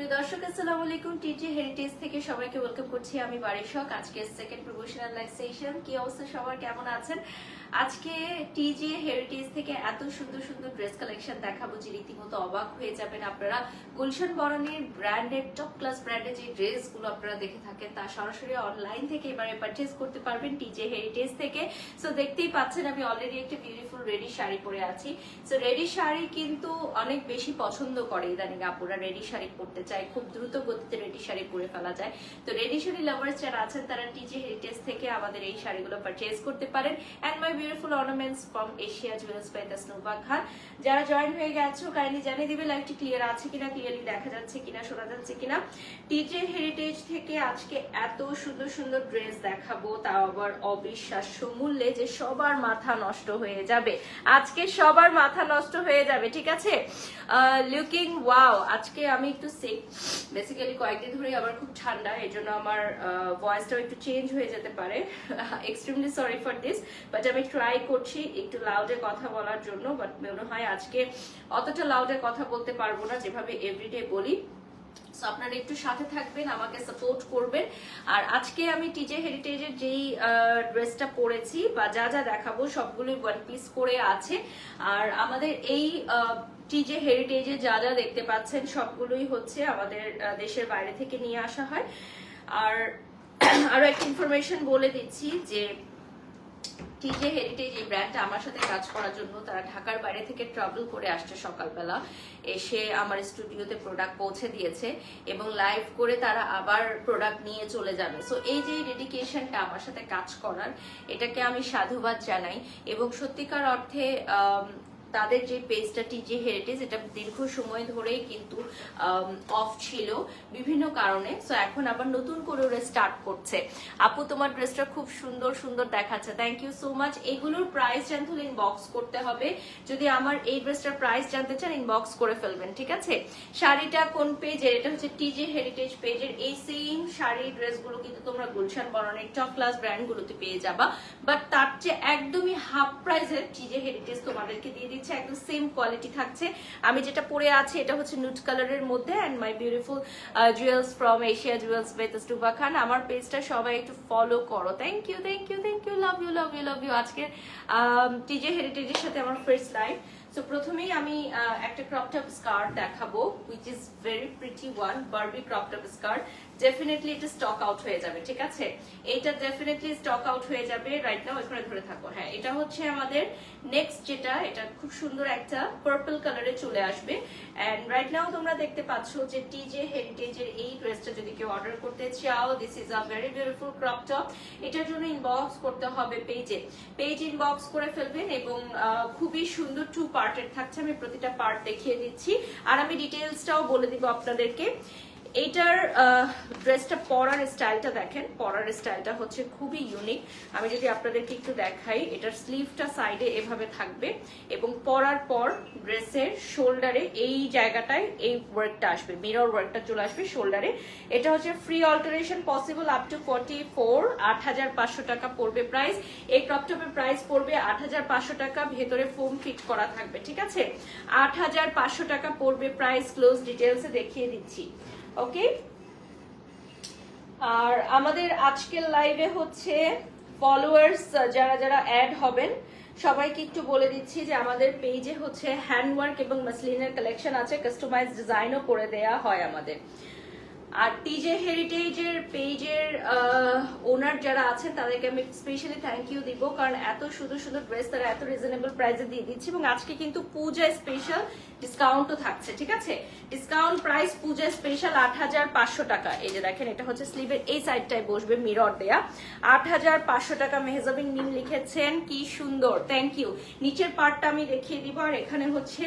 প্রিয় দর্শক, আসসালামু আলাইকুম। টিজি হেরিটেজ থেকে সবাইকে ওয়েলকাম করছি আমি বারিশক। আজকে সেকেন্ড প্রমোশনাল সেশন কি অবস্থা সবার? কেমন আছেন? আজকে টিজি হেরিটেজ থেকে এত সুন্দর সুন্দর ড্রেস কালেকশন দেখাবো যে রীতিমতো অবাক হয়ে যাবেন আপনারা। গুলশান বরণের ব্র্যান্ডের টপ ক্লাস ব্র্যান্ডের যে ড্রেসগুলো আপনারা দেখে থাকেন, তা সরাসরি অনলাইন থেকে এবারে পারচেজ করতে পারবেন টিজে হেরিটেজ থেকে। সো দেখতেই পাচ্ছেন আমি অলরেডি একটা বিউটিফুল রেডি শাড়ি পরে আছি। সো রেডি শাড়ি কিন্তু অনেক বেশি পছন্দ করে ইদানিং আপুরা রেডি শাড়ি পরতে চায়, খুব দ্রুত গতিতে রেডি শাড়ি পরে ফেলা যায়। তো রেডি শাড়ি লাভার্স যারা আছেন, তারা টিজে হেরিটেজ থেকে আমাদের এই শাড়িগুলো পারচেজ করতে পারেন। And my beautiful ornaments from Asia Jewels by Tasnuba Khan যারা জয়েন হয়ে গেছো কাইন্ডলি জানিয়ে দিবে লাইভটি ক্লিয়ার আছে কিনা ক্লিয়ারলি দেখা যাচ্ছে কিনা, শোনা যাচ্ছে কিনা। টিজে হেরিটেজ থেকে আজকে এত সুন্দর সুন্দর ড্রেস দেখাবো, তাও আবার অবিশ্বাস্য মূল্যে যে সবার মাথা নষ্ট হয়ে যাবে। আজকে সবার মাথা নষ্ট হয়ে যাবে, ঠিক আছে? লুকিং ওয়াও আজকে আমি একটু সিক বেসিক্যালি কয়েকদিন ধরে আবার খুব ঠান্ডা এই জন্য আমার ভয়েসটাও একটু চেঞ্জ হয়ে যেতে পারে। Extremely sorry for this but আমি ট্রাই করছি একটু লাউডে কথা বলার জন্য বাট মনে হয় আজকে অতটা লাউডে কথা বলতে পারব না, যেভাবে এভরিডে বলি। সো আপনারা একটু সাথে থাকবেন, আমাকে সাপোর্ট করবেন। আর আজকে আমি টিজে হেরিটেজের যেই ড্রেসটা পরেছি বা যা যা দেখাবো, সবগুলোই ওয়ান পিস করে আছে। আর আমাদের এই টিজে হেরিটেজে যা যা দেখতে পাচ্ছেন, সবগুলোই হচ্ছে আমাদের দেশের বাইরে থেকে নিয়ে আসা হয়। আর আরও একটা ইনফরমেশন বলে দিচ্ছি যে টিজে হেরিটেজ এই ব্র্যান্ডটা আমার সাথে কাজ করার জন্য তারা ঢাকার বাইরে থেকে ট্রাভেল করে আসছে সকালবেলা। এসে আমার স্টুডিওতে প্রোডাক্ট পৌঁছে দিয়েছে এবং লাইভ করে তারা আবার প্রোডাক্ট নিয়ে চলে যাবে। সো এই যে ডেডিকেশনটা আমার সাথে কাজ করার, এটাকে আমি সাধুবাদ জানাই এবং সত্যিকার অর্থে তাদের যে পেজটা টিজি হেরিটেজ এটা দীর্ঘ সময় ধরেই কিন্তু অফ ছিল বিভিন্ন কারণে। সো এখন আবার নতুন করে ওরা স্টার্ট করছে। আপু, তোমার ড্রেসটা খুব সুন্দর সুন্দর দেখাচ্ছে। থ্যাংক ইউ সো মাচ এগুলোর প্রাইস জানতে হলে ইনবক্স করতে হবে। যদি আমার এই ড্রেসটার প্রাইস জানতে চান ইনবক্স করে ফেলবেন, ঠিক আছে? শাড়িটা কোন পেজের এটা হচ্ছে টিজি হেরিটেজ পেজের এই সেম শাড়ি ড্রেসগুলো কিন্তু তোমরা গুলশান বরণের টপ ক্লাস ব্র্যান্ডগুলোতে পেয়ে যাবা। বাট তার চেয়ে একদমই হাফ প্রাইসের টিজে হেরিটেজ তোমাদেরকে দিয়ে দিচ্ছে, একদম সেম কোয়ালিটি থাকছে। আমি যেটা পরে আছি, এটা হচ্ছে নুট কালারের মধ্যে and my beautiful jewels from Asia jewels বেতস্টুবা খান আমার পেজটা সবাই একটু ফলো করো। Thank you thank you thank you love you love you love you আজকে টিজে হেরিটেজের সাথে আমার ফার্স্ট লাইভ সো প্রথমেই আমি একটা ক্রপ টপ স্কার্ট দেখাবো which is very pretty one Barbie crop top skirt definitely এটা স্টক আউট হয়ে যাবে, ঠিক আছে? এটা ডেফিনেটলি স্টক আউট হয়ে যাবে রাইট নাও এখানে ধরে থাকো। হ্যাঁ এটা হচ্ছে আমাদের নেক্সট যেটা, এটা খুব সুন্দর একটা পার্পল কালারে চলে আসবে। এন্ড রাইট নাও তোমরা দেখতে পাচ্ছ যে টিজে হেরিটেজের এই ড্রেসটা যদি কেউ অর্ডার করতে চাও this is a very beautiful crop top এটার জন্য ইনবক্স করতে হবে পেজে পেজ ইনবক্স করে ফেলবেন এবং খুবই সুন্দর টু পার্টের থাকছে। আমি প্রতিটা পার্ট দেখিয়ে দিচ্ছি। আর আমি ডিটেলসটাও বলে দিব আপনাদেরকে। এইটার ড্রেসটা পরার স্টাইলটা দেখেন। পরার স্টাইলটা হচ্ছে খুবই ইউনিক আমি যদি আপনাদেরকে একটু দেখাই, এটার স্লিভটা সাইডে এভাবে থাকবে এবং পরার পর ড্রেসের শোল্ডারে এই জায়গাটায় এই ওয়ার্কটা আসবে মিরর ওয়ার্কটা চলে আসবে শোল্ডারে এটা হচ্ছে free alteration possible up to forty four আট হাজার পাঁচশো টাকা পড়বে প্রাইস এই ক্রপটপের প্রাইস পড়বে আট হাজার পাঁচশো টাকা, ভেতরে ফোম ফিট করা থাকবে, ঠিক আছে? আট হাজার পাঁচশো টাকা পড়বে প্রাইস ক্লোজ ডিটেলসে দেখিয়ে দিচ্ছি। ওকে আর আমাদের আজকের লাইভে হচ্ছে ফলোয়ার্স যারা যারা অ্যাড হবেন, সবাইকে একটু বলে দিচ্ছি যে আমাদের পেজে হচ্ছে হ্যান্ডওয়ার্ক এবং মাসলিনের কালেকশন আছে কাস্টমাইজ ডিজাইনও করে দেয়া হয় আমাদের। আর টিজে হেরিটেজের পেজের ওনার যারা আছেন, তাদেরকে আমি স্পেশালি থ্যাংক ইউ দিব, কারণ এত সুন্দর সুন্দর ড্রেস তারা এত রিজনেবল প্রাইসে দিয়ে দিচ্ছে এবং আজকে কিন্তু পূজা স্পেশাল ডিসকাউন্টও থাকছে, ঠিক আছে? ডিসকাউন্ট প্রাইস পূজা স্পেশাল আট হাজার পাঁচশো টাকা। এই যে দেখেন, এটা হচ্ছে স্লিভের এই সাইডটায় বসবে মিরর দেয়া। আট হাজার পাঁচশো টাকা মেহজাবিন মিম লিখেছেন, কি সুন্দর থ্যাংক ইউ নিচের পার্টটা আমি দেখিয়ে দিব, আর এখানে হচ্ছে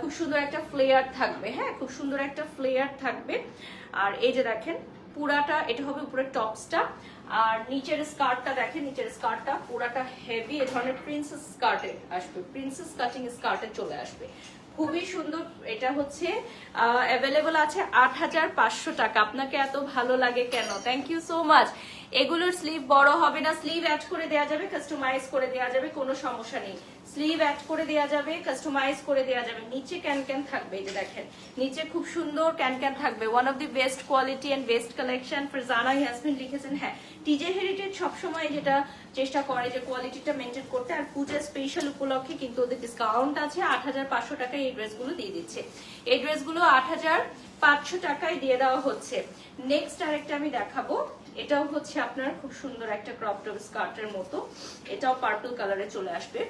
খুব সুন্দর একটা ফ্লেয়ার থাকবে হ্যাঁ? খুব সুন্দর একটা ফ্লেয়ার থাকবে। আর এই যে দেখেন, পুরাটা, এটা হবে উপরের টপসটা আর নিচের স্কার্টটা দেখেন, নিচের স্কার্টটা পুরাটা হেভি এ ধরনের প্রিন্সেস স্কার্টে আসবে। প্রিন্সেস কাটিং স্কার্টে চলে আসবে। খুবই সুন্দর, এটা হচ্ছে অ্যাভেলেবল আছে আট হাজার পাঁচশো টাকা। আপনাকে এত ভালো লাগে কেন? থ্যাংক ইউ সো মাচ এগুলোর স্লিভ বড় হবে না স্লিভ অ্যাড করে দেওয়া যাবে কাস্টমাইজ করে দেওয়া যাবে, কোনো সমস্যা নেই। স্লিভ অ্যাড করে দেওয়া যাবে কাস্টমাইজ করে দেওয়া যাবে। নিচে ক্যান ক্যান থাকবে এই যে দেখেন। নিচে খুব সুন্দর ক্যান ক্যান থাকবে। One of the best quality and best collection Farzana Yasmin লিখেছেন হ্যাঁ। টিজে হেরিটেজ সবসময় যেটা চেষ্টা করে যে কোয়ালিটিটা মেনটেন করতে, আর পূজা স্পেশাল উপলক্ষে কিন্তু ওদের ডিসকাউন্ট আছে। আট হাজার পাঁচশো টাকায় এই ড্রেসগুলো দিয়ে দিচ্ছে। এই ড্রেসগুলো আট হাজার পাঁচশো টাকায় দিয়ে দেওয়া হচ্ছে। নেক্সট আরেকটা আমি দেখাবো। এটাও হচ্ছে আপনার খুব সুন্দর একটা ক্রপ টপ স্কার্টের মতো। এটাও পার্পল কালারে চলে আসবে।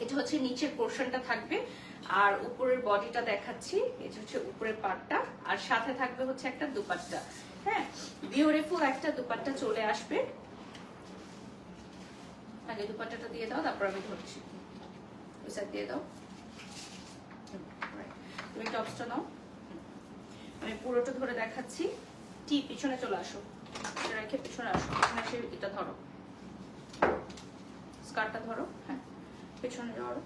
এটা হচ্ছে নিচের পোর্শনটা থাকবে। আর উপরের বডিটা দেখাচ্ছি। এটা হচ্ছে উপরের পার্টটা আর সাথে থাকবে হচ্ছে একটা দুপাট্টা। হ্যাঁ? বিউটিফুল একটা দুপাট্টা চলে আসবে। আগে দুপাট্টাটা দিয়ে দাও, তারপর আমি ধরছি। দিয়ে দাও। তুমি টপসটা হুম। আমি পুরোটা ধরে দেখাচ্ছি। টি, পিছনে চলে আসো। রেখে পিছনে আসো। এখানে এসে এটা ধরো। স্কার্টটা ধরো। হ্যাঁ। পিছনে ধরো।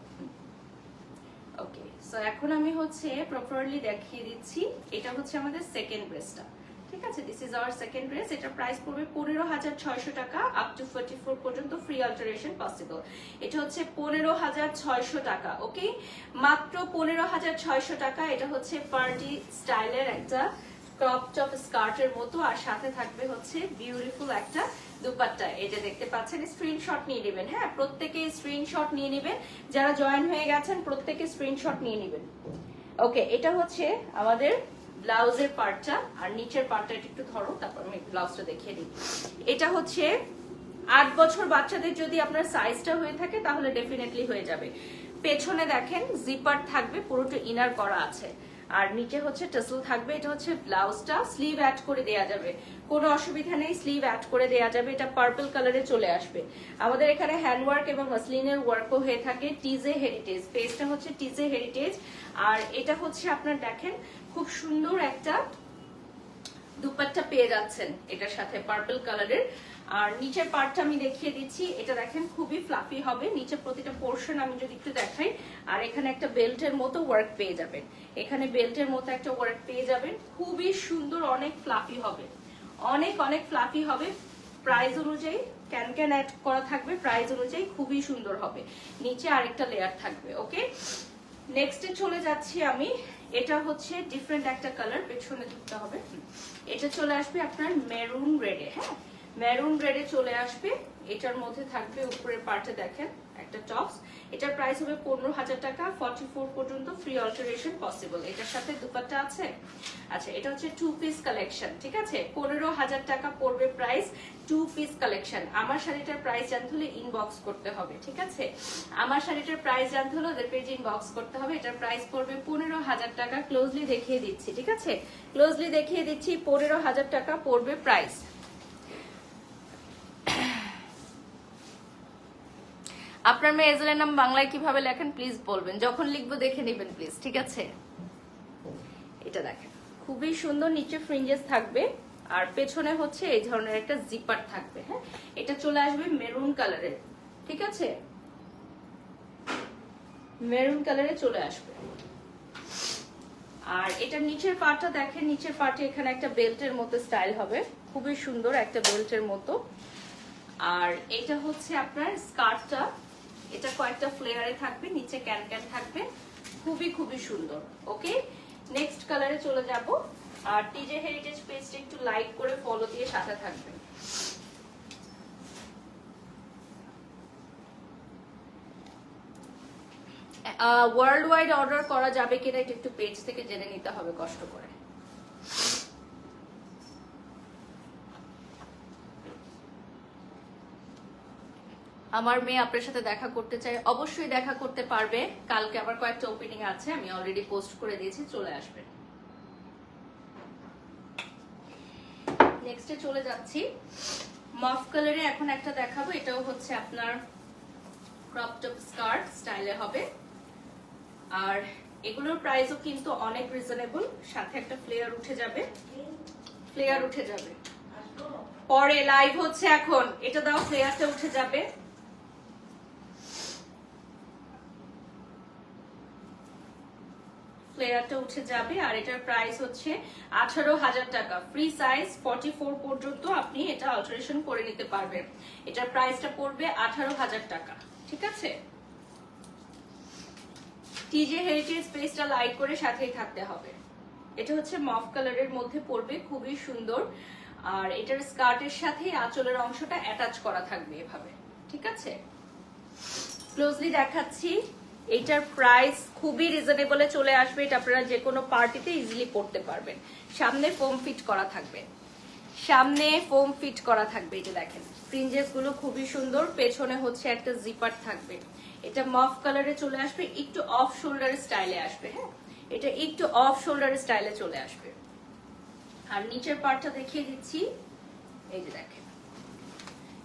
ওকে। সো এখন আমি হচ্ছে প্রপারলি দেখিয়ে দিচ্ছি। এটা হচ্ছে আমাদের সেকেন্ড ড্রেসটা ঠিক আছে? This is our second dress এটা প্রাইস পড়বে পনেরো হাজার ছয়শো টাকা আপ টু ফোর্টি ফোর পর্যন্ত ফ্রি অল্টারেশন পসিবল এটা হচ্ছে পনেরো হাজার ছয়শো টাকা ওকে মাত্র পনেরো হাজার ছয়শো টাকা, এটা হচ্ছে পার্টি স্টাইলের একটা ক্রপ টপ স্কার্টের মতো, আর সাথে থাকবে হচ্ছে বিউটিফুল একটা দুপাট্টা। এটা দেখতে পাচ্ছেন স্ক্রিনশট নিয়ে নেবেন হ্যাঁ? প্রত্যেকে স্ক্রিনশট নিয়ে নেবেন। যারা জয়েন হয়ে গেছেন, প্রত্যেকে স্ক্রিনশট নিয়ে নেবেন। ওকে এটা হচ্ছে আমাদের ব্লাউজের পার্টটা আর নিচের পার্টটা একটু ধরো, তারপর আমি ব্লাউজটা দেখিয়ে দিই। এটা হচ্ছে আট বছর বাচ্চাদের যদি আপনার সাইজটা হয়ে থাকে, তাহলে ডেফিনেটলি হয়ে যাবে। পেছনে দেখেন জিপার থাকবে, পুরোটা ইনার করা আছে। আর নিচে হচ্ছে টাসেল থাকবে, এটা হচ্ছে ব্লাউজটা স্লিভ অ্যাড করে দেয়া যাবে। কোনো অসুবিধা নেই স্লিভ অ্যাড করে দেয়া যাবে, এটা পার্পল কালারে চলে আসবে। আমাদের এখানে হ্যান্ডওয়ার্ক এবং মাসলিনের ওয়ার্কও হয়ে থাকে টিজে হেরিটেজ পেজটা হচ্ছে টিজে হেরিটেজ আর এটা হচ্ছে আপনার দেখেন খুব সুন্দর একটা দুপাট্টা পেয়ে যাচ্ছেন এটার সাথে পার্পল কালারের আর নিচের পার্টটা আমি দেখিয়ে দিচ্ছি। এটা দেখেন খুবই ফ্লাফি হবে। নিচে প্রতিটা পোর্শন আমি যদি একটু দেখাই, আর এখানে একটা বেল্টের মতো ওয়ার্ক পেয়ে যাবেন। এখানে বেল্টের মতো একটা ওয়ার্ক পেয়ে যাবেন। খুবই সুন্দর অনেক ফ্লাফি হবে। অনেক অনেক ফ্লাফি হবে। প্রাইস অনুযায়ী ক্যান ক্যান অ্যাড করা থাকবে। প্রাইস অনুযায়ী খুবই সুন্দর হবে। নিচে আরেকটা লেয়ার থাকবে ওকে নেক্সটে চলে যাচ্ছি আমি এটা হচ্ছে ডিফারেন্ট একটা কালার পেছনে ধরতে হবে। এটা চলে আসবে আপনার মেরুন রেডে হ্যাঁ? মেরুন রেডে চলে আসবে। এটার মধ্যে থাকবে উপরের পার্টে দেখেন। একটা টপস এটার প্রাইস হবে পনেরো হাজার টাকা ফর্টি ফোর পর্যন্ত ফ্রি অল্টারেশন পসিবল এটার সাথে দুপাট্টা আছে? আচ্ছা এটা হচ্ছে টু পিস কালেকশন ঠিক আছে? পনেরো হাজার টাকা পড়বে প্রাইস টু পিস কালেকশন আমার শাড়িটার প্রাইস জানতে হলে ইনবক্স করতে হবে, ঠিক আছে? আমার শাড়িটার প্রাইস জানতে হলে ওদের পেজ ইনবক্স করতে হবে। এটার প্রাইস পড়বে পনেরো হাজার টাকা। ক্লোজলি দেখিয়ে দিচ্ছি, ঠিক আছে? ক্লোজলি দেখিয়ে দিচ্ছি, পনেরো হাজার টাকা পড়বে প্রাইস আপনার মেয়ে এজলের নাম বাংলায় কীভাবে লেখেন প্লিজ বলবেন। যখন লিখব দেখে নেবেন প্লিজ ঠিক আছে? এটা দেখেন। খুবই সুন্দর, নিচে ফ্রিঞ্জেস থাকবে, আর পেছনে হচ্ছে এই ধরনের একটা জিপার থাকবে হ্যাঁ? এটা চলে আসবে মেরুন কালারের ঠিক আছে? মেরুন কালারে চলে আসবে। আর এটা নিচের পার্টটা দেখেন, নিচের পার্টে এখানে একটা বেল্টের মতো স্টাইল হবে। খুবই সুন্দর একটা বেল্টের মতো। আর এটা হচ্ছে আপনার স্কার্টটা এটা কয়েকটা ফ্লেয়ারে থাকবে, নিচে ক্যান ক্যান থাকবে। খুবই খুবই সুন্দর ওকে নেক্সট কালারে চলে যাব। আর টিজে হেরিটেজ পেজটা একটু লাইক করে ফলো দিয়ে সাথে থাকবেন। ওয়ার্ল্ড ওয়াইড অর্ডার করা যাবে কিনা এটা একটু পেজ থেকে জেনে নিতে হবে, কষ্ট করে। আমার মেয়ে আপনার সাথে দেখা করতে চায়, অবশ্যই দেখা করতে পারবে। কালকে আবার কয়েকটা ওপেনিং আছে, আমি অলরেডি পোস্ট করে দিয়েছি, চলে আসবেন নেক্সটে চলে যাচ্ছি। মফ কালারে এখন একটা দেখাবো, এটাও হচ্ছে আপনার ক্রপ টপ স্কার্ট স্টাইলে হবে। আর এগুলোর প্রাইসও কিন্তু অনেক রিজনেবল সাথে একটা ফ্লেয়ার উঠে যাবে। ফ্লেয়ার উঠে যাবে। পরে লাইভ হচ্ছে এখন, এটা দাও ফ্লেয়ারটা উঠে যাবে। ফ্লেয়ারটা উঠে যাবে আর এটার প্রাইস হচ্ছে আঠারো হাজার টাকা। ফ্রি সাইজ ফর্টি ফোর পর্যন্ত আপনি এটা অল্টারেশন করে নিতে পারবেন। এটার প্রাইসটা পড়বে আঠারো হাজার টাকা, ঠিক আছে? টিজে হেরিটেজ পেজটা লাইট করে সাথেই থাকতে হবে। এটা হচ্ছে মফ কালারের মধ্যে পড়বে, খুবই সুন্দর। আর এটার স্কার্টের সাথে আঁচলের অংশটা অ্যাটাচ করা থাকবে এভাবে, ঠিক আছে? ক্লোজলি দেখাচ্ছি। এটার প্রাইস খুবই রিজনেবলে চলে আসবে, এটা আপনারা যে কোনো পার্টিতে ইজিলি পড়তে পারবেন। সামনে ফোম ফিট করা থাকবে। সামনে ফোম ফিট করা থাকবে, এই যে দেখেন। ফ্রিঞ্জেসগুলো খুবই সুন্দর, পেছনে হচ্ছে একটা জিপার থাকবে। এটা মফ কালারে চলে আসবে, একটু অফ শোল্ডার স্টাইলে আসবে হ্যাঁ? এটা একটু অফ শোল্ডার স্টাইলে চলে আসবে। আর নিচের পার্টটা দেখিয়ে দিচ্ছি। এই যে দেখেন।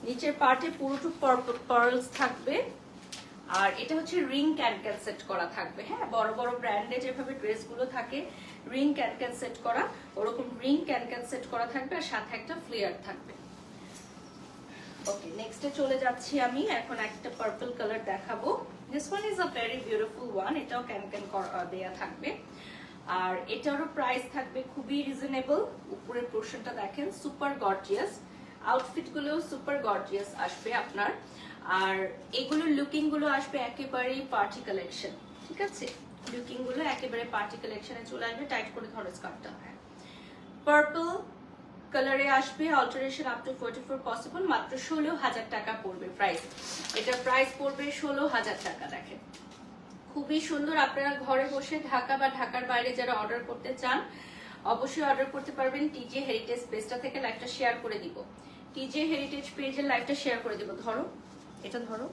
নিচের পার্টে পুরোটুক পার্লস থাকবে। আর এটা হচ্ছে রিং ক্যানক্যান সেট করা থাকবে হ্যাঁ? বড় বড় ব্র্যান্ডে যেভাবে ড্রেসগুলো থাকে রিং ক্যানক্যান সেট করা, ওরকম রিং ক্যানক্যান সেট করা থাকবে আর সাথে একটা ফ্লেয়ার থাকবে। ওকে নেক্সটে চলে যাচ্ছি আমি। এখন একটা পার্পল কালার দেখাবো। This one is a very beautiful one এটাও ক্যানক্যান দেয়া থাকবে। আর এটারও প্রাইস থাকবে খুবই রিজনেবল উপরের পোর্শনটা দেখেন সুপার গর্জিয়াস আউটফিটগুলো সুপার গর্জিয়াস আসবে আপনার। আর এগুলোর লুকিংগুলো আসবে একেবারেই পার্টি কালেকশন ঠিক আছে? লুকিংগুলো একেবারে পার্টি কালেকশনে চলে আসবে টাইট করে ধরো স্কার্টটা পার্পল কালারে আসবে alteration up to forty four possible মাত্র ষোলো হাজার টাকা পড়বে প্রাইস এটা প্রাইস পড়বে ষোলো হাজার টাকা, দেখেন। খুবই সুন্দর, আপনারা ঘরে বসে ঢাকা বা ঢাকার বাইরে যারা অর্ডার করতে চান, অবশ্যই অর্ডার করতে পারবেন টিজে হেরিটেজ পেজটা থেকে লাইভটা শেয়ার করে দিব। টিজে হেরিটেজ পেজের লাইভটা শেয়ার করে দিব, ধরো। এটা ধরো।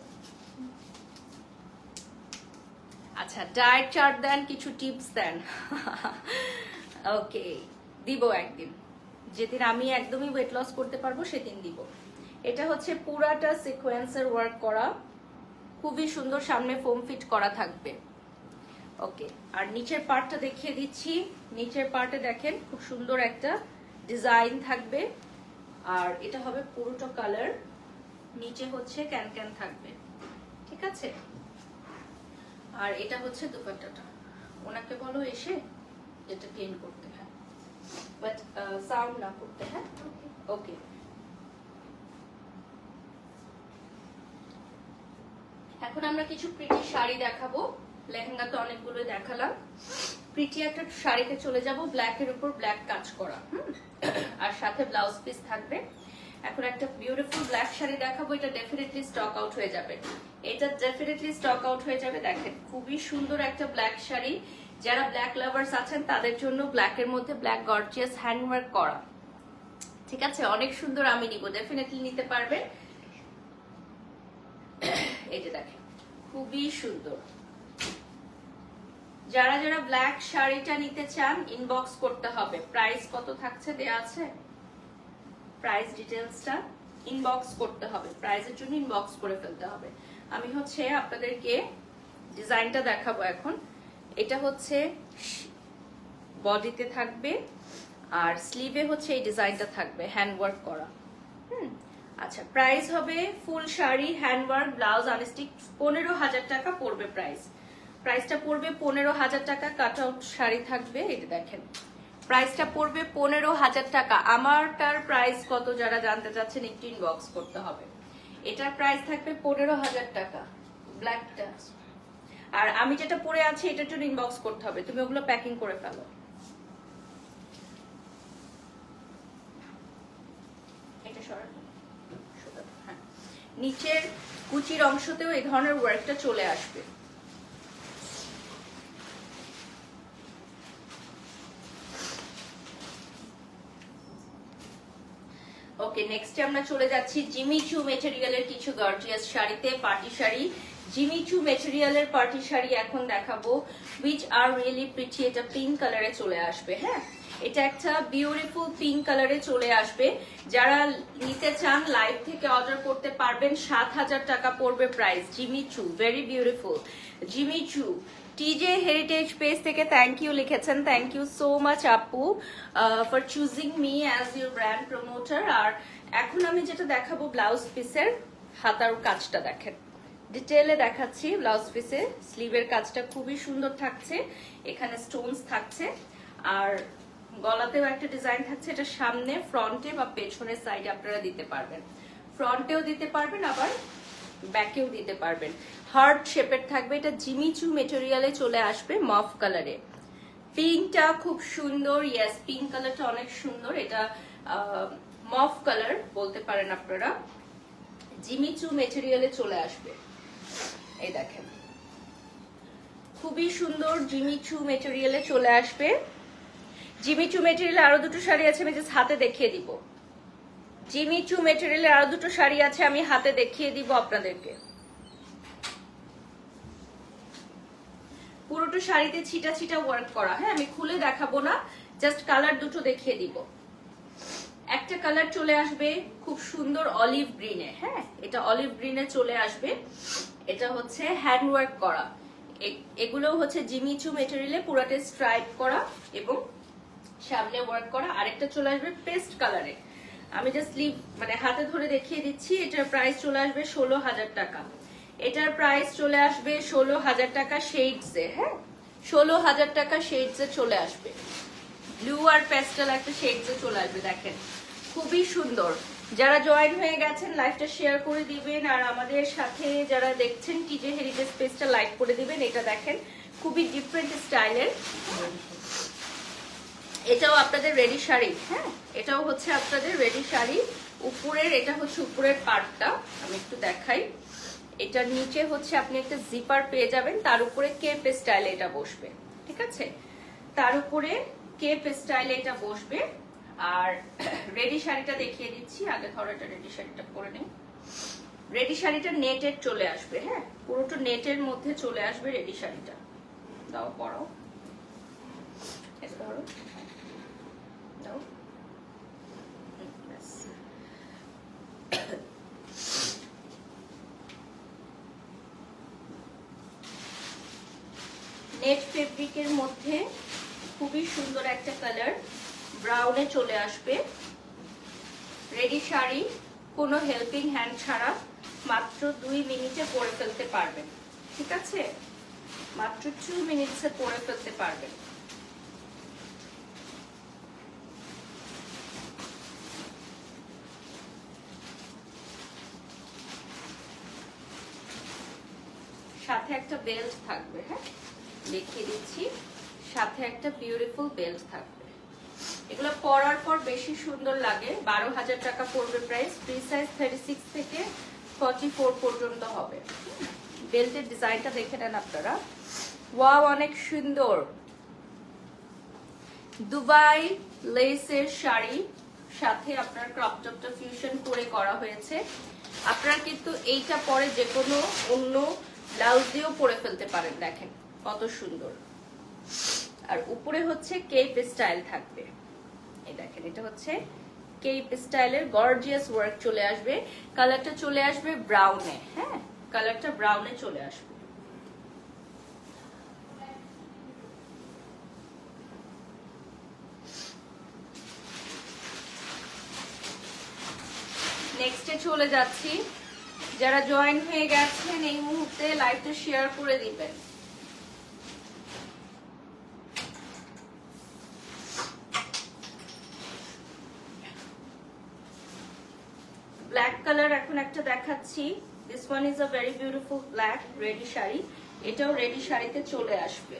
আচ্ছা ডায়েট চার্ট দেন, কিছু টিপস দেন। ওকে দিব একদিন। যেদিন আমি একদমই ওয়েট লস করতে পারব, সেদিন দিব। এটা হচ্ছে পুরাটা সিকোয়েন্সের ওয়ার্ক করা। খুবই সুন্দর সামনে ফোম ফিট করা থাকবে। ওকে আর নিচের পার্টটা দেখিয়ে দিচ্ছি। নিচের পার্টে দেখেন, খুব সুন্দর একটা ডিজাইন থাকবে। আর এটা হবে পুরোটা কালার নিচে হচ্ছে ক্যান ক্যান থাকবে। ঠিক আছে? আর এটা হচ্ছে দুপাট্টাটা। ওনাকে বলো এসে এটা ক্লিন করতে হ্যাঁ। বাট সাউন্ড না করতে হ্যাঁ? ওকে এখন আমরা কিছু প্রিটি শাড়ি দেখাবো। লেহেঙ্গা তো অনেকগুলো দেখালাম। প্রিটি একটা শাড়িতে চলে যাব ব্ল্যাক এর উপর ব্ল্যাক কাজ করা? আর সাথে ব্লাউজ পিস থাকবে। এখন একটা বিউটিফুল ব্ল্যাক শাড়ি দেখাবো, এটা ডেফিনেটলি স্টক আউট হয়ে যাবে। এটা ডেফিনেটলি স্টক আউট হয়ে যাবে, দেখেন, খুবই সুন্দর একটা ব্ল্যাক শাড়ি। যারা ব্ল্যাক লাভার্স আছেন, তাদের জন্য ব্ল্যাক এর মধ্যে ব্ল্যাক গর্জিয়াস হ্যান্ডওয়ার্ক করা। ঠিক আছে? অনেক সুন্দর আমি নিব ডেফিনেটলি নিতে পারবে এই যে দেখেন, খুবই সুন্দর। যারা যারা ব্ল্যাক শাড়িটা নিতে চান ইনবক্স করতে হবে। প্রাইস কত থাকছে দেয়া আছে? প্রাইস ডিটেলসটা ইনবক্স করতে হবে। প্রাইজের জন্য ইনবক্স করে ফেলতে হবে। আমি হচ্ছে আপনাদেরকে ডিজাইনটা দেখাবো এখন। এটা হচ্ছে বডিতে থাকবে আর স্লিভে হচ্ছে এই ডিজাইনটা থাকবে হ্যান্ডওয়ার্ক করা। হুম? আচ্ছা প্রাইস হবে ফুল শাড়ি হ্যান্ডওয়ার্ক ব্লাউজ আনস্টিক পনেরো হাজার টাকা পড়বে প্রাইস প্রাইসটা পড়বে পনেরো হাজার টাকা কাট আউট শাড়ি থাকবে এটা দেখেন। প্রাইসটা পড়বে পনেরো হাজার টাকা। আমারটার প্রাইস কত যারা জানতে চাচ্ছেন একটু ইনবক্স করতে হবে। এটার প্রাইস থাকবে পনেরো হাজার টাকা ব্ল্যাকটা আর আমি যেটা পরে আছি, এটার জন্য ইনবক্স করতে হবে। তুমি ওগুলো প্যাকিং করে ফেলো। হ্যাঁ। নিচের কুচির অংশতেও এই ধরনের ওয়ার্কটা চলে আসবে। ওকে নেক্সট আমরা চলে যাচ্ছি জিমিচু মেটেরিয়ালের কিছু গর্জিয়াস শাড়িতে পার্টি শাড়ি। জিমিচু মেটেরিয়ালের পার্টি শাড়ি এখন দেখাবো উইচ আর রিয়েলি প্রিটি এটা পিঙ্ক কালারে চলে আসবে হ্যাঁ? এটা একটা বিউটিফুল পিঙ্ক কালারে চলে আসবে। যারা নিতে চান লাইভ থেকে অর্ডার করতে পারবেন, সাত হাজার টাকা পড়বে price Jimmy Choo very beautiful Jimmy Choo TJ Heritage page থেকে থ্যাংক ইউ লিখেছেন। থ্যাংক ইউ সো মাচ আপু for choosing me as your brand promoter আর এখন আমি যেটা দেখাবো ব্লাউজ পিসের হাতার কাজটা দেখেন। ডিটেলে দেখাচ্ছি ব্লাউজ পিসে স্লিভের কাজটা খুবই সুন্দর থাকছে। এখানে স্টোনস থাকছে। আর গলাতেও একটা ডিজাইন থাকছে। এটা সামনে ফ্রন্টে বা পেছনের সাইডে আপনারা দিতে পারবেন। ফ্রন্টেও দিতে পারবেন, আবার ব্যাকেও দিতে পারবেন। হার্ট শেপের থাকবে। এটা জিমিচু মেটেরিয়ালে চলে আসবে মফ কালারে। পিঙ্কটা খুব সুন্দর। ইয়েস পিঙ্ক কালারটা অনেক সুন্দর। এটা মফ কালার বলতে পারেন আপনারা। জিমিচু মেটেরিয়ালে চলে আসবে। এই দেখেন। খুবই সুন্দর জিমিচু মেটেরিয়ালে চলে আসবে। জিমিচু মেটেরিয়ালে আরও দুটো শাড়ি আছে, আমি জাস্ট হাতে দেখিয়ে দিব। জিমিচু মেটেরিয়ালে আরও দুটো শাড়ি আছে, আমি হাতে দেখিয়ে দিব আপনাদেরকে। পুরোটা শাড়িতে ছিটা ছিটা ওয়ার্ক করা। হ্যাঁ আমি খুলে দেখাবো না জাস্ট কালার দুটো দেখিয়ে দিব। একটা কালার চলে আসবে খুব সুন্দর অলিভ গ্রিনে হ্যাঁ এটা অলিভ গ্রিনে চলে আসবে। এটা হচ্ছে হ্যান্ড ওয়ার্ক করা। এগুলো হচ্ছে জিমিচু মেটেরিয়ালে পুরাটা স্ট্রাইপ করা এবং সামনে ওয়ার্ক করা। আরেকটা চলে আসবে পেস্ট কালারে আমি জাস্ট স্লিভ মানে হাতে ধরে দেখিয়ে দিচ্ছি, এটার প্রাইস চলে আসবে ষোলো হাজার টাকা। এটার প্রাইস চলে আসবে ষোলো হাজার টাকা শেডসে হ্যাঁ? ষোলো হাজার টাকা শেডসে চলে আসবে। ব্লু আর প্যাস্টেল একটা শেডসে চলে আসবে, দেখেন। খুবই সুন্দর। যারা জয়েন হয়ে গেছেন লাইভটা শেয়ার করে দিবেন, আর আমাদের সাথে যারা দেখছেন টিজে হেরিটেজ পেজটা লাইক করে দিবেন, এটা দেখেন, খুবই ডিফারেন্ট স্টাইলের এটাও আপনাদের রেডি শাড়ি হ্যাঁ? এটাও হচ্ছে আপনাদের রেডি শাড়ি। উপরের, এটা হচ্ছে উপরের পার্টটা আমি একটু দেখাই। এটার নিচে হচ্ছে আপনি একটা জিপার পেয়ে যাবেন, তার উপরে কেপ স্টাইলে এটা বসবে, ঠিক আছে? তার উপরে কেপ স্টাইলে এটা বসবে, আর রেডি শাড়িটা দেখিয়ে দিচ্ছি, আগে ধরো এটা রেডি শাড়িটা করে নিই। রেডি শাড়িটা নেটের চলে আসবে হ্যাঁ? পুরোটা নেটের মধ্যে চলে আসবে রেডি শাড়িটা। দাও এটা ধরো। দাও হুম, ব্যাস। নেট ফেব্রিকের মধ্যে খুবই সুন্দর একটা কালার ব্রাউনে চলে আসবে। রেডি শাড়ি, কোনো হেল্পিং হ্যান্ড ছাড়া মাত্র দুই মিনিটে পরে ফেলতে পারবেন। ঠিক আছে? মাত্র টু মিনিটসে পরে ফেলতে পারবেন। সাথে একটা বেল্ট থাকবে হ্যাঁ? দেখিয়ে দিচ্ছি, সাথে একটা বিউটিফুল বেল্ট থাকবে। এগুলো পরার পর বেশি সুন্দর লাগে, বারো হাজার টাকা পড়বে price free size thirty six থেকে ফর্টি ফোর পর্যন্ত হবে। বেল্টের ডিজাইনটা দেখে নেন আপনারা। ওয়াও অনেক সুন্দর। দুবাই লেসের শাড়ি, সাথে আপনার ক্রপ টপটা ফিউশন করে করা হয়েছে। আপনারা কিন্তু এইটা পরে যে কোনো অন্য ব্লাউজ দিয়েও পরে ফেলতে পারেন, দেখেন। কত সুন্দর। আর উপরে হচ্ছে কেপ স্টাইল থাকবে। এই দেখেন, এটা হচ্ছে কেপ স্টাইলের গর্জিয়াস ওয়ার্ক চলে আসবে। কালারটা চলে আসবে ব্রাউনে হ্যাঁ? কালারটা ব্রাউনে চলে আসবে। নেক্সটে চলে যাচ্ছি। যারা জয়েন হয়ে গেছেন এই মুহূর্তে লাইভটা শেয়ার করে দিবেন ব্ল্যাক কালার এখন একটা দেখাচ্ছি। This one is a very beautiful black ready sari. এটাও রেডি শাড়িতে চলে আসবে।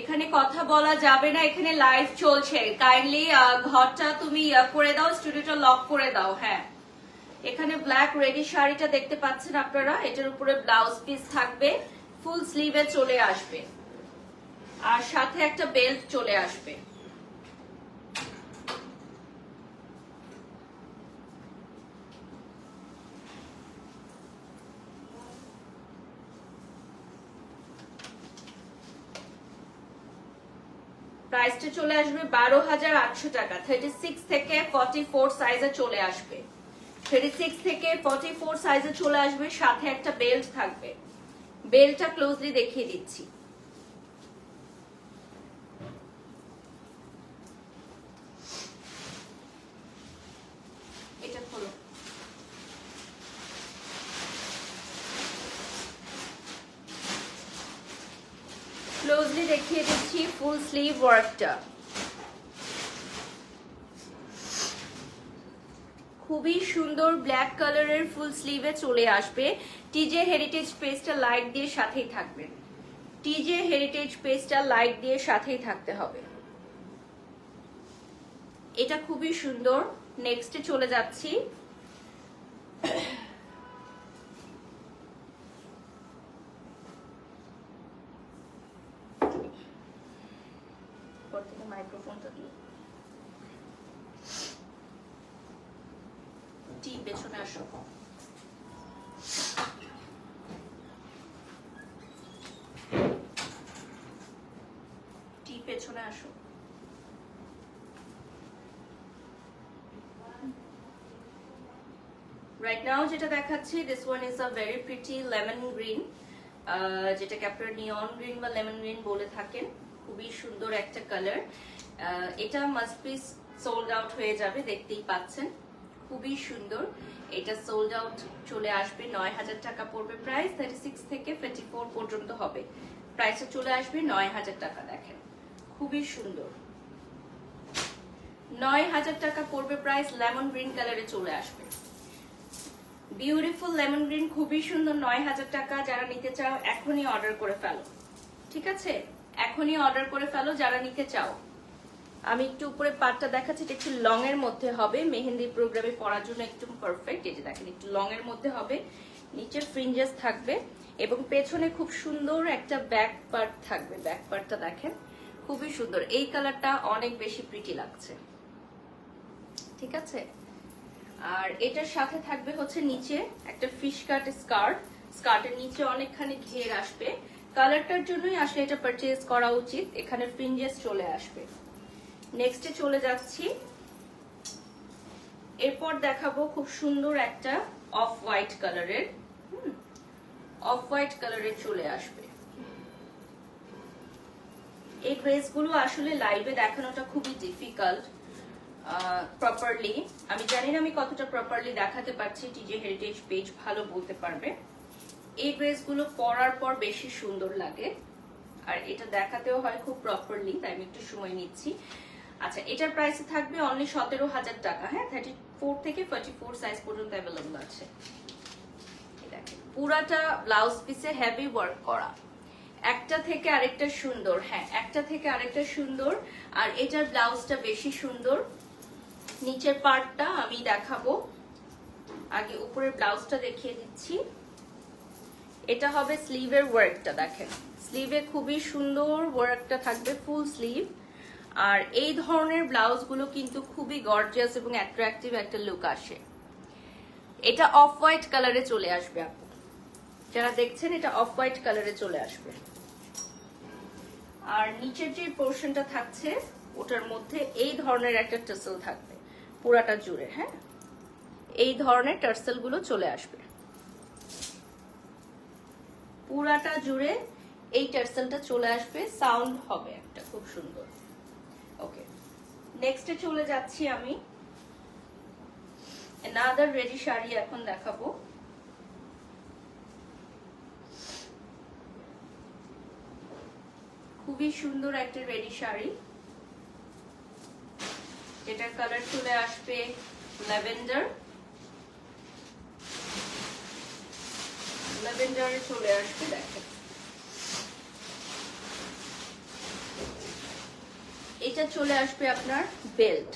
এখানে কথা বলা যাবে না, এখানে লাইভ চলছে। কাইন্ডলি ঘরটা তুমি করে দাও স্টুডিওটা লক করে দাও হ্যাঁ। এখানে ব্ল্যাক রেডি শাড়িটা দেখতে পাচ্ছেন আপনারা? এটার উপরে ব্লাউজ পিস থাকবে ফুল স্লিভে চলে আসবে। আর সাথে একটা বেল্ট চলে আসবে। প্রাইসটা চলে আসবে বারো হাজার আটশো টাকা। থার্টি সিক্স থেকে ফর্টি ফোর সাইজে চলে আসবে। থার্টি সিক্স থেকে ফর্টি ফোর সাইজে চলে আসবে, সাথে একটা বেল্ট থাকবে। বেল্টটা ক্লোজলি দেখিয়ে দিচ্ছি এটা খোলো ক্লোজলি দেখিয়ে দিচ্ছি ফুল স্লিভ ওয়ার্কটা খুবই সুন্দর ব্ল্যাক কালারের ফুল স্লিভে চলে আসবে। টিজে হেরিটেজ পেজটা লাইট দিয়ে সাথেই থাকবে। টিজে হেরিটেজ পেজটা লাইট দিয়ে সাথেই থাকতে হবে। এটা খুবই সুন্দর। নেক্সটে চলে যাচ্ছি উপর থেকে মাইক্রোফোনটা দিই টি পেছনে আসো টি পেছনে আসো। রাইট নাও যেটা দেখাচ্ছি this one is a very pretty lemon green যেটাকে আপনারা নিয়ন গ্রিন বা লেমন গ্রিন বলে থাকেন। খুবই সুন্দর একটা কালার এটা মাস্ট বি সোল্ড আউট হয়ে যাবে, দেখতেই পাচ্ছেন। খুবই সুন্দর। এটা সোল্ড আউট চলে আসবে, নয় হাজার টাকা পড়বে প্রাইস থার্টি সিক্স থেকে ফোর পর্যন্ত হবে। প্রাইসটা চলে আসবে, নয় হাজার টাকা, দেখেন। খুবই সুন্দর। নয় হাজার টাকা পড়বে প্রাইস লেমন গ্রিন কালারে চলে আসবে। বিউটিফুল লেমন গ্রিন খুবই সুন্দর নয় হাজার টাকা যারা নিতে চাও, এখনই অর্ডার করে ফেলো। ঠিক আছে? এখনই অর্ডার করে ফেলো যারা নিতে চাও। আমি একটু উপরে পাটটা দেখাচ্ছি, এটা একটু লং এর মধ্যে হবে। মেহেন্দি প্রোগ্রামে পড়ার জন্য একটু পারফেক্ট এই যে দেখেন, একটু লং এর মধ্যে হবে। নিচের ফ্রিঞ্জেস থাকবে এবং পেছনে খুব সুন্দর একটা ব্যাক পার্ট থাকবে। ব্যাক পার্টটা দেখেন। খুবই সুন্দর। এই কালারটা অনেক বেশি প্রিটি লাগছে। ঠিক আছে? আর এটার সাথে থাকবে হচ্ছে নিচে একটা ফিশ কাট স্কার্ট স্কার্টের নিচে অনেকখানি ঘের আসবে। কালারটার জন্যই আসলে এটা পারচেজ করা উচিত। এখানে ফ্রিঞ্জেস চলে আসবে। নেক্সটে চলে যাচ্ছি। এরপর দেখাবো খুব সুন্দর একটা অফ হোয়াইট কালারের অফ হোয়াইট কালারের চলে আসবে। এই ড্রেসগুলো আসলে লাইভে দেখানোটা খুবই ডিফিকাল্ট প্রপারলি আমি জানি না আমি কতটা প্রপারলি দেখাতে পারছি টিজে হেরিটেজ পেজ ভালো বলতে পারবে। এই ড্রেসগুলো পরার পর বেশি সুন্দর লাগে। আর এটা দেখাতেও হয় খুব প্রপারলি তাই আমি একটু সময় নিচ্ছি। আচ্ছা এটার প্রাইস থাকবে অনলি সতেরো হাজার টাকা। হ্যাঁ থার্টি ফোর থেকে ফর্টি ফোর সাইজ পর্যন্ত অ্যাভেলেবল আছে। পুরাটা ব্লাউজ পিসে হেভি ওয়ার্ক করা। একটা থেকে আরেকটা সুন্দর হ্যাঁ একটা থেকে আরেকটা সুন্দর, আর এটার ব্লাউজটা বেশি সুন্দর। নিচের পার্টটা আমি দেখাবো। আগে উপরের ব্লাউজটা দেখিয়ে দিচ্ছি। এটা হবে স্লিভের ওয়ার্কটা দেখেন। স্লিভে খুবই সুন্দর ওয়ার্কটা থাকবে ফুল স্লিভ আর এই ধরনের ব্লাউজগুলো কিন্তু খুবই গর্জিয়াস এবং অ্যাট্রাকটিভ একটা লুক আসে। এটা অফ হোয়াইট কালারে চলে আসবে, আপু। যারা দেখছেন, এটা অফ হোয়াইট কালারে চলে আসবে। আর নিচের যে পোর্শনটা থাকছে, ওটার মধ্যে এই ধরনের একটা টার্সেল থাকবে। পুরাটা জুড়ে হ্যাঁ? এই ধরনের টার্সেলগুলো চলে আসবে। পুরাটা জুড়ে এই টার্সেলটা চলে আসবে। সাউন্ড হবে একটা খুব সুন্দর। ওকে নেক্সটে চলে যাচ্ছি আমি। নাদার রেডি শাড়ি এখন দেখাবো। খুবই সুন্দর একটা রেডি শাড়ি। যেটার কালার চলে আসবে ল্যাভেন্ডার। ল্যাভেন্ডারে চলে আসবে, দেখেন। এটা চলে আসবে আপনার বেল্ট।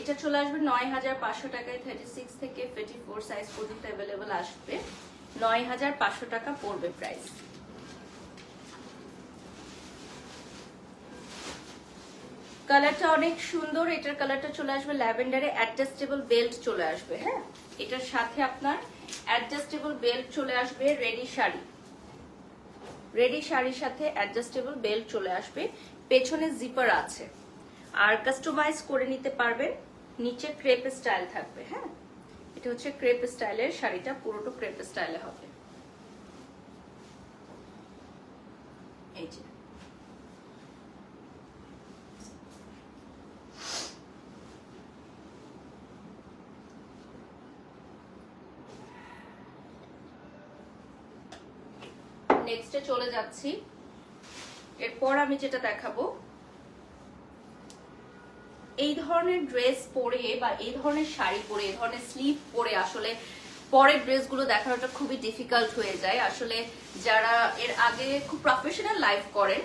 এটা চলে আসবে নয় হাজার পাঁচশো টাকায় থার্টি সিক্স থেকে ফিফটি ফোর সাইজ পর্যন্ত অ্যাভেলেবল আসবে। নয় হাজার পাঁচশো টাকা পড়বে প্রাইস কালারটা অনেক সুন্দর, এটার কালারটা চলে আসবে ল্যাভেন্ডারে অ্যাডজাস্টেবল বেল্ট চলে আসবে হ্যাঁ? এটার সাথে আপনার অ্যাডজাস্টেবল বেল্ট চলে আসবে রেডি শাড়ি। রেডি শাড়ির সাথে অ্যাডজাস্টেবল বেল্ট চলে আসবে, পেছনে জিপার আছে। আর কাস্টমাইজ করে নিতে পারবেন, নিচে ক্রেপ স্টাইল থাকবে হ্যাঁ? এটা হচ্ছে ক্রেপ স্টাইলের শাড়িটা, পুরোটা ক্রেপ স্টাইলে হবে। এই যে। নেক্সটে চলে যাচ্ছি। এরপর আমি যেটা দেখাবো এই ধরনের ড্রেস পরে বা এই ধরনের শাড়ি পরে, এই ধরনের স্লিভ পরে আসলে পরের ড্রেসগুলো দেখানোটা খুবই ডিফিকাল্ট হয়ে যায়। আসলে যারা এর আগে খুব প্রফেশনাল লাইফ করেন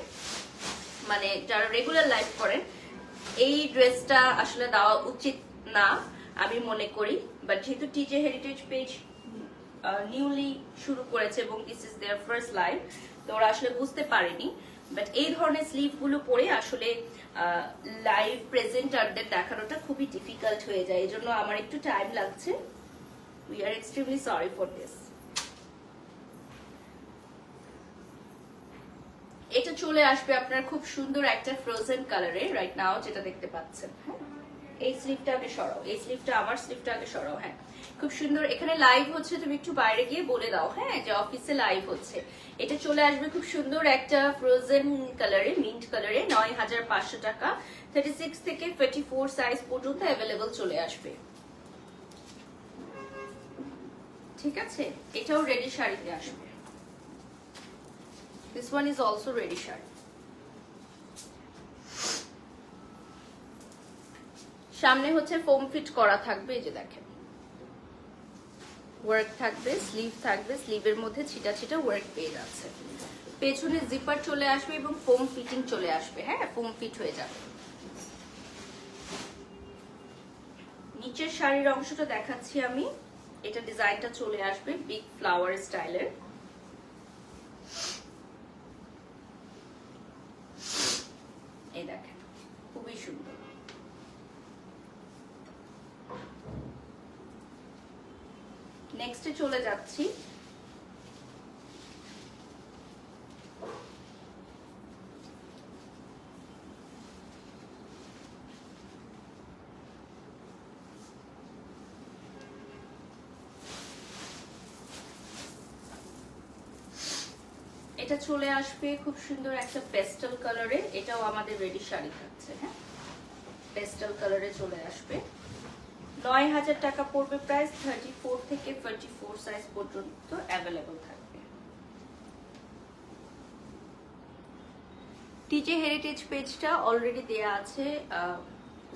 মানে যারা রেগুলার লাইফ করেন, এই ড্রেসটা আসলে দেওয়া উচিত না, আমি মনে করি। বাট যেহেতু টিজে হেরিটেজ পেজ নিউলি শুরু করেছে এবং this is their first live তো ওরা আসলে বুঝতে পারেনি। বাট এই ধরনের স্লিভগুলো পরে আসলে লাইভ প্রেজেন্টারদের দেখানোটা খুবই ডিফিকাল্ট হয়ে যায়। এই জন্য আমার একটু টাইম লাগছে। We are extremely sorry for this এটা চলে আসবে আপনার খুব সুন্দর একটা ফ্রোজেন কালারে রাইট নাও যেটা দেখতে পাচ্ছেন। হ্যাঁ। এই স্লিপটা আগে সরাও, এই স্লিপটা আমার স্লিপটা আগে সরাও হ্যাঁ। খুব সুন্দর। এখানে লাইভ হচ্ছে, তুমি একটু বাইরে গিয়ে বলে দাও হ্যাঁ যে অফিসে লাইভ হচ্ছে। এটা চলে আসবে খুব সুন্দর একটা ফ্রোজেন কালারে মিন্ট কালারে নয় হাজার পাঁচশো টাকা। থার্টি সিক্স থেকে থার্টি ফোর সাইজ পর্যন্ত অ্যাভেলেবল চলে আসবে। ঠিক আছে? এটাও রেডি শাড়িতে আসবে। This one is also ready sari. সামনে হচ্ছে ফোম ফিট করা থাকবে, এই যে দেখেন। ওয়ার্ক থাকবে স্লিভ থাকবে স্লিভের মধ্যে ছিটা ছিটা ওয়ার্ক পেয়ে যাচ্ছে। পেছনে জিপার চলে আসবে এবং ফোম ফিটিং চলে আসবে হ্যাঁ? ফোম ফিট হয়ে যাবে। নিচের শাড়ির অংশটা দেখাচ্ছি আমি। এটা ডিজাইনটা চলে আসবে বিগ ফ্লাওয়ার স্টাইলের এই দেখেন, খুবই সুন্দর। নেক্সটে চলে যাচ্ছি। এটা চলে আসবে খুব সুন্দর একটা পেস্টেল কালারে। এটাও আমাদের রেডি শাড়ি থাকছে হ্যাঁ? পেস্টেল কালারে চলে আসবে। নয় হাজার টাকা পড়বে প্রাইস থার্টি ফোর থেকে থার্টি ফোর সাইজ পর্যন্ত অ্যাভেলেবল থাকবে। টিজে হেরিটেজ পেজটা অলরেডি দেয়া আছে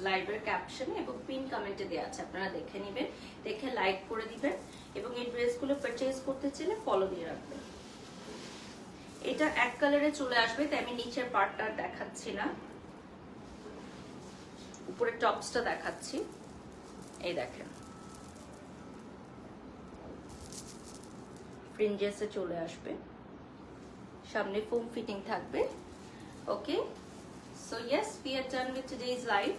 লাইভের ক্যাপশনে এবং পিন কমেন্টে দেওয়া আছে, আপনারা দেখে নেবেন। দেখে লাইক করে দিবেন এবং এই ড্রেসগুলো পারচেজ করতে চাইলে ফলো দিয়ে রাখবেন। এটা এক কালারে চলে আসবে, তাই আমি নিচের পার্টটা দেখাচ্ছি না। উপরের টপসটা দেখাচ্ছি। এই দেখেন। ফ্রিঞ্জেসে চলে আসবে। সামনে ফোম ফিটিং থাকবে। Okay so yes we are done with today's live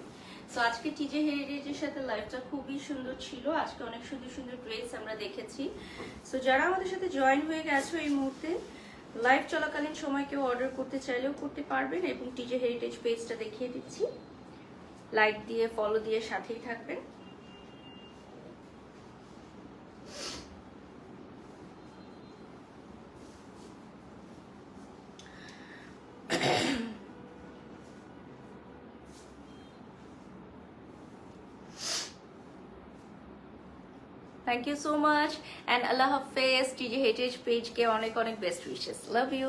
so আজকে টিজে হেরিটেজের সাথে লাইভটা খুবই সুন্দর ছিল। আজকে অনেক সুন্দর সুন্দর ড্রেস আমরা দেখেছি। সো যারা আমাদের সাথে জয়েন হয়ে গেছো এই মুহূর্তে লাইভ চলাকালীন সময় কেউ অর্ডার করতে চাইলেও করতে পারবেন এবং টিজে হেরিটেজ পেজটা দেখিয়ে দিচ্ছি। লাইক দিয়ে ফলো দিয়ে সাথেই থাকবেন। Thank you so much and আল্লাহ হাফেজ টিজে হেরিটেজ পেজকে অনেক অনেক বেস্ট উইশেস লাভ ইউ